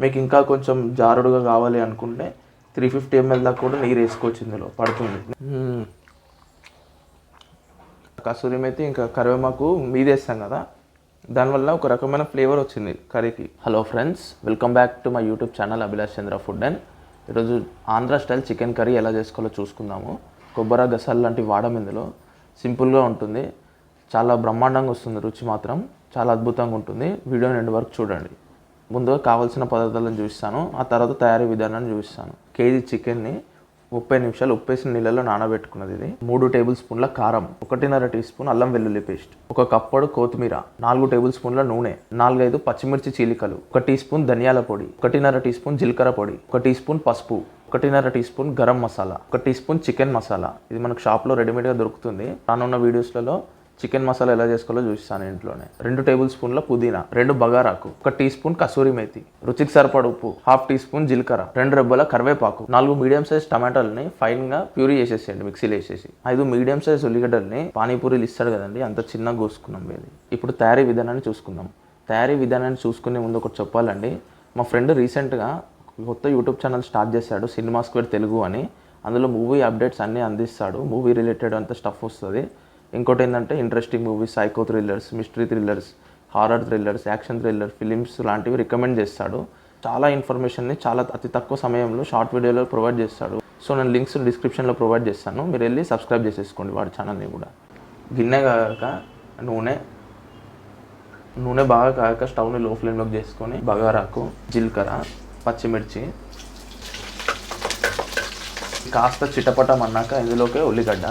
మీకు ఇంకా కొంచెం జారుడుగా కావాలి అనుకుంటే త్రీ ఫిఫ్టీ ఎంఎల్ దాకా కూడా నీరు వేసుకోవచ్చు ఇందులో పడుతుంది. కసూరి మేతి ఇంకా కరివేమాకు మీదేస్తాం కదా దానివల్ల ఒక రకమైన ఫ్లేవర్ వచ్చింది కర్రీకి. Hello friends welcome back to my YouTube channel Abhilash Chandra food and ఈరోజు ఆంధ్ర స్టైల్ చికెన్ కర్రీ ఎలా చేసుకోవాలో చూసుకుందాము. కొబ్బరి గసాలు లాంటివి వాడడం ఇందులో. సింపుల్గా ఉంటుంది. చాలా బ్రహ్మాండంగా వస్తుంది రుచి మాత్రం. చాలా అద్భుతంగా ఉంటుంది. వీడియో రెండు వరకు చూడండి. ముందుగా కావాల్సిన పదార్థాలను చూపిస్తాను. ఆ తర్వాత తయారీ విధానాన్ని చూపిస్తాను. కేజీ చికెన్ని ముప్పై నిమిషాలు ఉప్పేసిన నీళ్ళలో నానబెట్టుకున్నది ఇది. మూడు టేబుల్ స్పూన్ల కారం ఒకటిన్నర టీ స్పూన్ అల్లం వెల్లుల్లి పేస్ట్ ఒక కప్పడు కొత్తిమీర నాలుగు టేబుల్ స్పూన్ల నూనె నాలుగైదు పచ్చిమిర్చి చీలికలు ఒక టీ స్పూన్ ధనియాల పొడి ఒకటిన్నర టీ స్పూన్ జీలకర్ర పొడి ఒక టీ స్పూన్ పసుపు ఒకటిన్నర టీ స్పూన్ గరం మసాలా ఒక టీ స్పూన్ చికెన్ మసాలా. ఇది మనకు షాప్లో రెడీమేడ్గా దొరుకుతుంది. రానున్న వీడియోస్లలో చికెన్ మసాలా ఎలా చేసుకోవాలో చూపిస్తాను ఇంట్లోనే. రెండు టేబుల్ స్పూన్ల పుదీనా రెండు బగారాకు ఒక టీ స్పూన్ కసూరి మేతి రుచికి సరిపడ ఉప్పు హాఫ్ టీ స్పూన్ జీలకర్ర రెండు రెబ్బల కరివేపాకు నాలుగు మీడియం సైజ్ టమాటాలని ఫైన్గా ప్యూరీ చేసేసేయండి మిక్సీలో వేసేసి. ఐదు మీడియం సైజ్ ఉల్లిగడ్డల్ని పానీపూరీలు ఇస్తాడు కదండి అంత చిన్నగా కోసుకున్నాం వెళ్ళి ఇప్పుడు తయారీ విధానాన్ని చూసుకుందాం. తయారీ విధానాన్ని చూసుకునే ముందు ఒకటి చెప్పాలండి. మా ఫ్రెండ్ రీసెంట్గా కొత్త యూట్యూబ్ ఛానల్ స్టార్ట్ చేశాడు సినిమా స్క్వేర్ తెలుగు అని. అందులో మూవీ అప్డేట్స్ అన్నీ అందిస్తాడు మూవీ రిలేటెడ్ అంత స్టఫ్ వస్తుంది. ఇంకోటి ఏంటంటే interesting movies psycho thrillers mystery thrillers horror thrillers action thriller films లాంటివి రికమెండ్ చేస్తాడు. చాలా ఇన్ఫర్మేషన్ని చాలా అతి తక్కువ సమయంలో షార్ట్ వీడియోలో ప్రొవైడ్ చేస్తాడు. సో నేను లింక్స్ డిస్క్రిప్షన్లో ప్రొవైడ్ చేస్తాను. మీరు వెళ్ళి సబ్స్క్రైబ్ చేసేసుకోండి వాడి ఛానల్ని కూడా. గిన్నె కాక నూనె నూనె బాగా కాక స్టవ్ని లో ఫ్లేమ్లోకి చేసుకొని బగారాకు జీలకర్ర పచ్చిమిర్చి కాస్త చిటపటం అన్నాక ఇందులోకి ఉల్లిగడ్డ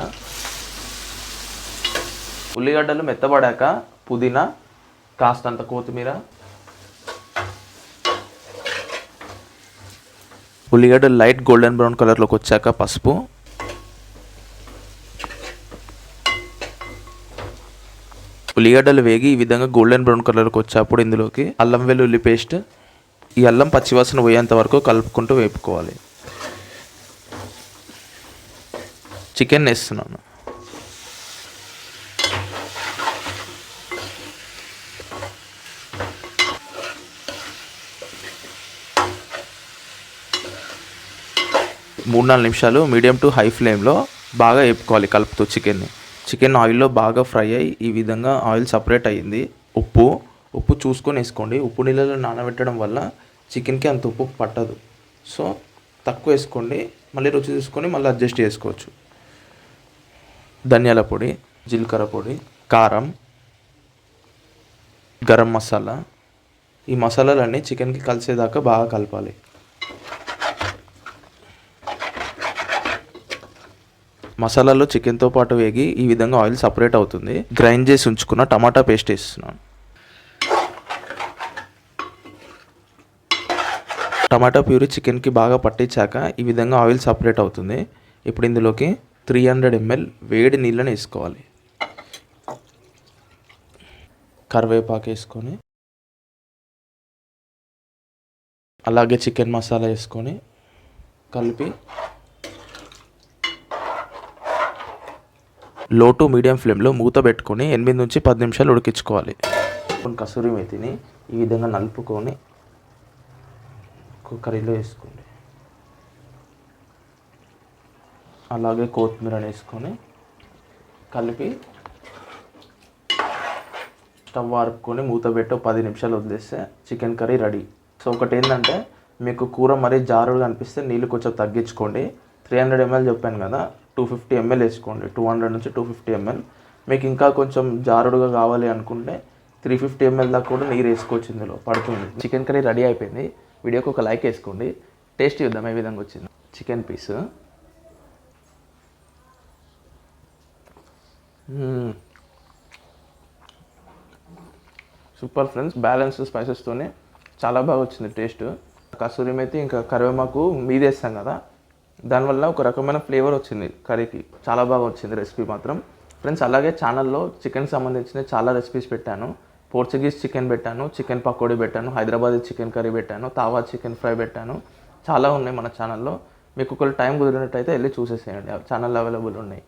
ఉల్లిగడ్డలు మెత్తబడాక పుదీనా కాస్తంత కొత్తిమీర. ఉల్లిగడ్డలు లైట్ గోల్డెన్ బ్రౌన్ కలర్లోకి వచ్చాక పసుపు. ఉల్లిగడ్డలు వేగి ఈ విధంగా గోల్డెన్ బ్రౌన్ కలర్కి వచ్చేప్పుడు ఇందులోకి అల్లం వెల్లుల్లి పేస్ట్ ఈ అల్లం పచ్చివాసన పోయేంత వరకు కలుపుకుంటూ వేపుకోవాలి. చికెన్ వేస్తున్నాను. మూడు నాలుగు నిమిషాలు మీడియం టు హై ఫ్లేమ్లో బాగా వేపుకోవాలి కలుపుతూ చికెన్ని చికెన్ ఆయిల్లో బాగా ఫ్రై అయ్యి ఈ విధంగా ఆయిల్ సపరేట్ అయ్యింది. ఉప్పు ఉప్పు చూసుకొని వేసుకోండి. ఉప్పు నీళ్ళలో నానబెట్టడం వల్ల చికెన్కి అంత ఉప్పు పట్టదు. సో తక్కువ వేసుకోండి. మళ్ళీ రుచి చూసుకొని మళ్ళీ అడ్జస్ట్ చేసుకోవచ్చు. ధనియాల పొడి జీలకర్ర పొడి కారం గరం మసాలా. ఈ మసాలాలన్నీ చికెన్కి కలిసేదాకా బాగా కలపాలి. మసాలాలో చికెన్తో పాటు వేగి ఈ విధంగా ఆయిల్ సపరేట్ అవుతుంది. గ్రైండ్ చేసి ఉంచుకున్న టమాటా పేస్ట్ వేస్తున్నాను. టమాటా ప్యూరీ చికెన్కి బాగా పట్టించాక ఈ విధంగా ఆయిల్ సపరేట్ అవుతుంది. ఇప్పుడు ఇందులోకి త్రీ హండ్రెడ్ ఎంఎల్ వేడి నీళ్ళని వేసుకోవాలి. కరివేపాకు వేసుకొని అలాగే చికెన్ మసాలా వేసుకొని కలిపి లో టు మీడియం ఫ్లేమ్లో మూత పెట్టుకొని ఎనిమిది నుంచి పది నిమిషాలు ఉడికించుకోవాలి. కొన్ని కసూరి మెతిని ఈ విధంగా నలుపుకొని కర్రీలో వేసుకోండి. అలాగే కొత్తిమీర వేసుకొని కలిపి స్టవ్ వార్పుకొని మూత పెట్టి పది నిమిషాలు వదిలేస్తే చికెన్ కర్రీ రెడీ. సో ఒకటి ఏంటంటే మీకు కూర మరీ జారుడుగా అనిపిస్తే నీళ్ళు కొంచెం తగ్గించుకోండి. త్రీ హండ్రెడ్ ఎంఎల్ చెప్పాను కదా టూ ఫిఫ్టీ ఎంఎల్ వేసుకోండి. టూ హండ్రెడ్ నుంచి టూ ఫిఫ్టీ ఎంఎల్ మీకు ఇంకా కొంచెం జారుడుగా కావాలి అనుకుంటే త్రీ ఫిఫ్టీ ఎంఎల్ దాకా కూడా నీరు వేసుకోవచ్చు ఇందులో. పడుతుంది. చికెన్ కర్రీ రెడీ అయిపోయింది. వీడియోకి ఒక లైక్ వేసుకోండి. టేస్ట్ చూద్దాం ఏ విధంగా వచ్చింది. Chicken piece. Super friends. Balance స్పైసెస్తోనే చాలా బాగా వచ్చింది టేస్ట్. కసూరి మేతి ఇంకా కరివేమాకు మీదేస్తాం కదా. దానివల్ల ఒక రకమైన ఫ్లేవర్ వచ్చింది కర్రీకి. చాలా బాగా వచ్చింది రెసిపీ మాత్రం. ఫ్రెండ్స్ అలాగే ఛానల్లో చికెన్ సంబంధించిన చాలా రెసిపీస్ పెట్టాను. పోర్చుగీస్ చికెన్ పెట్టాను చికెన్ పకోడీ పెట్టాను హైదరాబాదీ చికెన్ కర్రీ పెట్టాను తావా చికెన్ ఫ్రై పెట్టాను. చాలా ఉన్నాయి మన ఛానల్లో. మీకు ఒకవేళ టైం కుదిరినట్టయితే వెళ్ళి చూసేసేయండి. ఛానల్ అవైలబుల్ ఉన్నాయి.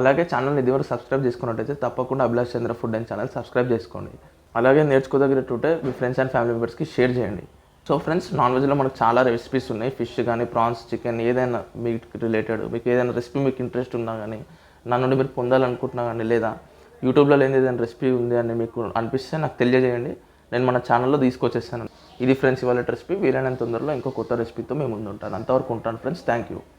అలాగే ఛానల్ని ఇదివరకు సబ్స్క్రైబ్ చేసుకున్నట్టయితే తప్పకుండా Abhilash Chandra food and channel subscribe చేసుకోండి. అలాగే నేర్చుకోదగినట్టుంటే మీ ఫ్రెండ్స్ అండ్ ఫ్యామిలీ మెంబర్స్కి షేర్ చేయండి. సో ఫ్రెండ్స్ నాన్ వెజ్లో మనకు చాలా రెసిపీస్ ఉన్నాయి. ఫిష్ కానీ ప్రాన్స్ చికెన్ ఏదైనా మీకు రిలేటెడ్ మీకు ఏదైనా రెసిపీ మీకు ఇంట్రెస్ట్ ఉన్నా కానీ నా నుండి మీరు పొందాలనుకుంటున్నా కానీ లేదా యూట్యూబ్లో లేని ఏదైనా రెసిపీ ఉంది అని మీకు అనిపిస్తే నాకు తెలియజేయండి. నేను మన ఛానల్లో తీసుకొచ్చేస్తాను. ఇది ఫ్రెండ్స్ ఇవాళ రెసిపీ వీలైనంత తొందరలో ఇంకో కొత్త రెసిపీతో మేము ముందు ఉంటాను అంతవరకు ఉంటాను ఫ్రెండ్స్ థ్యాంక్ యూ